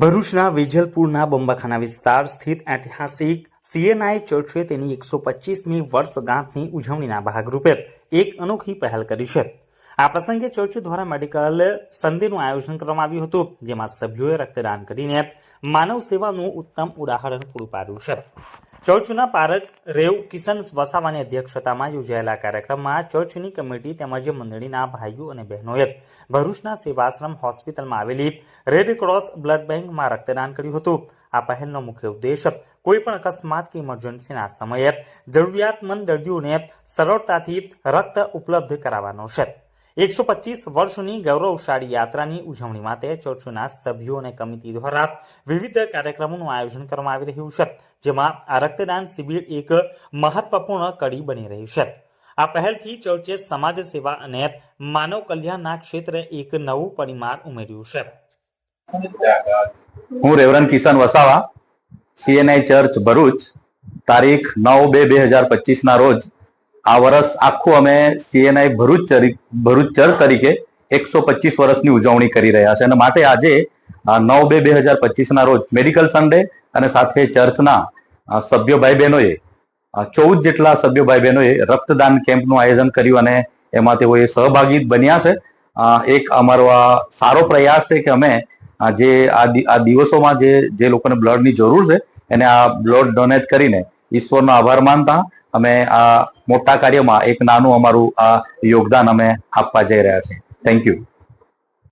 ભરૂચના વેજલપુરના બંબાખાના વિસ્તાર સ્થિત ઐતિહાસિક સીએનઆઈ ચર્ચે તેની એકસો પચીસમી વર્ષગાંઠની ઉજવણીના ભાગરૂપે એક અનોખી પહેલ કરી છે. આ પ્રસંગે ચર્ચ દ્વારા મેડિકલ સંધિનું આયોજન કરવામાં આવ્યું હતું, જેમાં સભ્યોએ રક્તદાન કરીને માનવ સેવાનું ઉત્તમ ઉદાહરણ પૂરું પાડ્યું છે. ચર્ચના પારક રેવ કિશન વસાવાની અધ્યક્ષતામાં યોજાયેલા કાર્યક્રમમાં ચર્ચની કમિટી તેમજ મંડળીના ભાઈઓ અને બહેનોએ ભરૂચના સેવાશ્રમ હોસ્પિટલમાં આવેલી રેડ ક્રોસ બ્લડ બેંકમાં રક્તદાન કર્યું હતું. આ પહેલનો મુખ્ય ઉદ્દેશ કોઈપણ અકસ્માત કે ઇમરજન્સીના સમયે જરૂરિયાતમંદ દર્દીઓને સરળતાથી રક્ત ઉપલબ્ધ કરાવવાનો છે. એકસો પચીસ વર્ષની ગૌરવશાળી યાત્રાની ઉજવણી માટે ચર્ચના સભ્યો અને કમિટી દ્વારા વિવિધ કાર્યક્રમોનું આયોજન કરવામાં આવી રહ્યું છે, જેમાં આ રક્તદાન શિબિર એક મહત્વપૂર્ણ કડી બની રહી છે. આ પહેલથી ચર્ચે સમાજ સેવા અને માનવ કલ્યાણના ક્ષેત્રે એક નવું પરિમાણ ઉમેર્યું છે. હું reverend Kishan Vasava CNI church Bharuch, તારીખ નવ બે બે હજાર પચીસ ના રોજ આ વર્ષ આખું અમે સીએનઆઈ ભરૂચ ચરી- ભરૂચ ચર્ચ તરીકે એકસો પચીસ વર્ષની ઉજવણી કરી રહ્યા છે. અને માટે આજે નવ બે બે હજાર પચીસના રોજ મેડિકલ સન્ડે અને સાથે ચર્ચના સભ્યો ભાઈ બહેનોએ ચૌદ જેટલા સભ્યો ભાઈ બહેનોએ રક્તદાન કેમ્પનું આયોજન કર્યું અને એમાં તેઓએ સહભાગી બન્યા છે. એક અમારો આ સારો પ્રયાસ છે કે અમે જે આ દિવસોમાં જે જે લોકોને બ્લડની જરૂર છે, એને આ બ્લડ ડોનેટ કરીને ઈશ્વરનો આભાર માનતા અમે આ મોટા કાર્યમાં એક નાનું અમારું આ યોગદાન અમે આપવા જઈ રહ્યા છીએ. Thank you